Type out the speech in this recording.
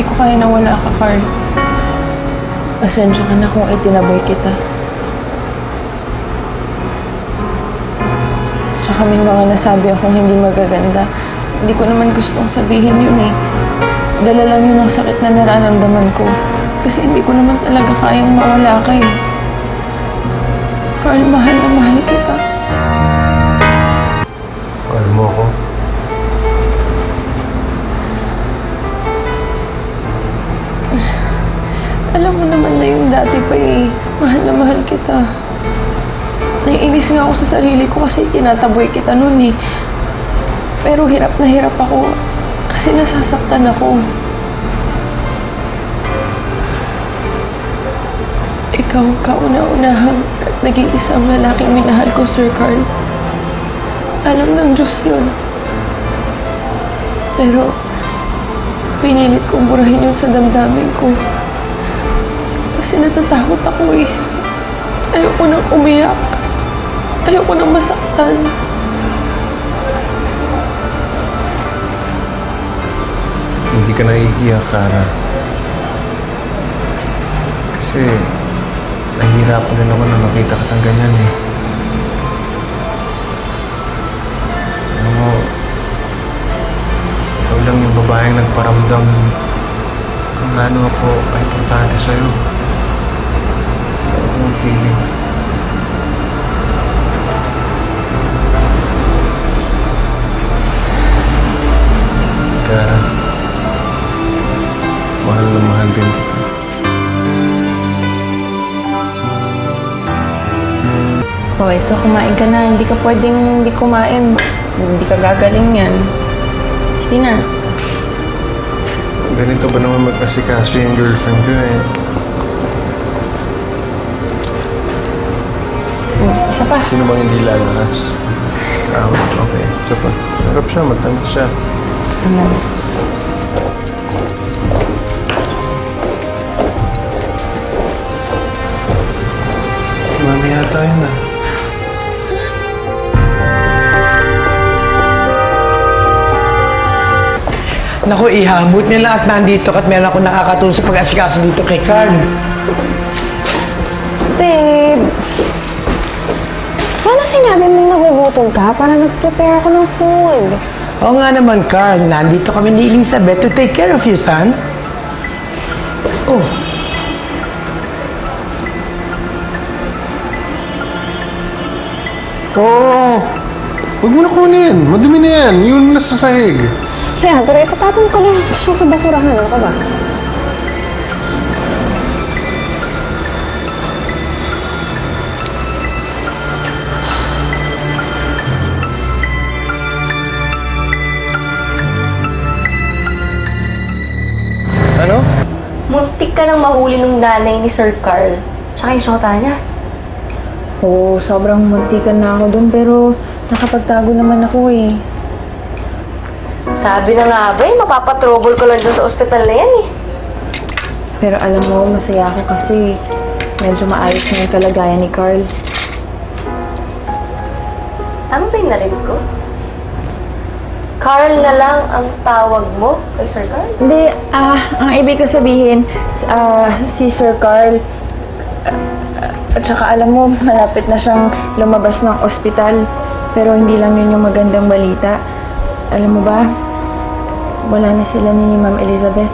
Hindi ko kaya na wala ka, Carl. Pasensya ka na kung itinaboy kita. Tsaka may mga nasabi akong hindi magaganda. Hindi ko naman gustong sabihin yun eh. Dala lang yun ang sakit na nararamdaman ko. Kasi hindi ko naman talaga kayang mawala ka eh. Carl, mahal na mahal kita. Dati pa eh. Mahal na mahal kita. Naiinis nga ako sa sarili ko kasi tinataboy kita noon eh. Pero hirap na hirap ako kasi nasasaktan ako. Ikaw ang kauna-unahang at nag-iisang lalaking minahal ko, Sir Carl. Alam ng Diyos yun. Pero, pinilit kong burahin yun sa damdamin ko. Kasi natatakot ako eh. Ayoko nang umiyak. Ayoko nang masaktan. Hindi ka nahihiya, Kara. Kasi, nahihirapan din ako na makita kitang ganyan eh. Alam mo, lang yung babaeng nagparamdam kung gaano ako ka-importante sa'yo. Sa akong feeling. Kara, mahal na mahal din kita. O, ito, kumain ka na. Hindi ka pwedeng hindi kumain. Hindi ka gagaling yan. Sige na. Ganito ba naman mag-asikaso yung girlfriend ko eh? Isa pa. Sino bang hindi lalakas? Ah, okay. Isa pa. Sarap siya, matamis siya. Ano? Mami yata yun ah. Naku, ihabot nila at nandito at meron ako nakakatulong sa pag-asikaso dito kay Carl. Babe, sana sinabi mong nagugutom ka para nag-prepare ako ng food. Oo nga naman, Carl. Nandito kami ni Elizabeth to take care of you, son. Oh, Oo. Huwag mo na kunin. Madumi na yan. Yun nasa sahig. Yeah, pero itatapon ko lang siya sa basurahan. Ano ka ba? Muntik ka nang mahuli ng nanay ni Sir Carl. Tsaka yung syota niya. Oo, sobrang muntikan na ako doon pero nakapagtago naman ako eh. Sabi na nga ba eh, mapapatrouble ko lang dun sa ospital na yan eh. Pero alam mo, masaya ako kasi medyo maayos na yung kalagayan ni Carl. Tama ba yung narinig ko? Carl na lang ang tawag mo kay Sir Carl? Hindi, ah, ang ibig ko sabihin, ah, si Sir Carl, ah, at saka alam mo, malapit na siyang lumabas ng ospital. Pero hindi lang yun yung magandang balita. Alam mo ba, wala na sila ni Ma'am Elizabeth.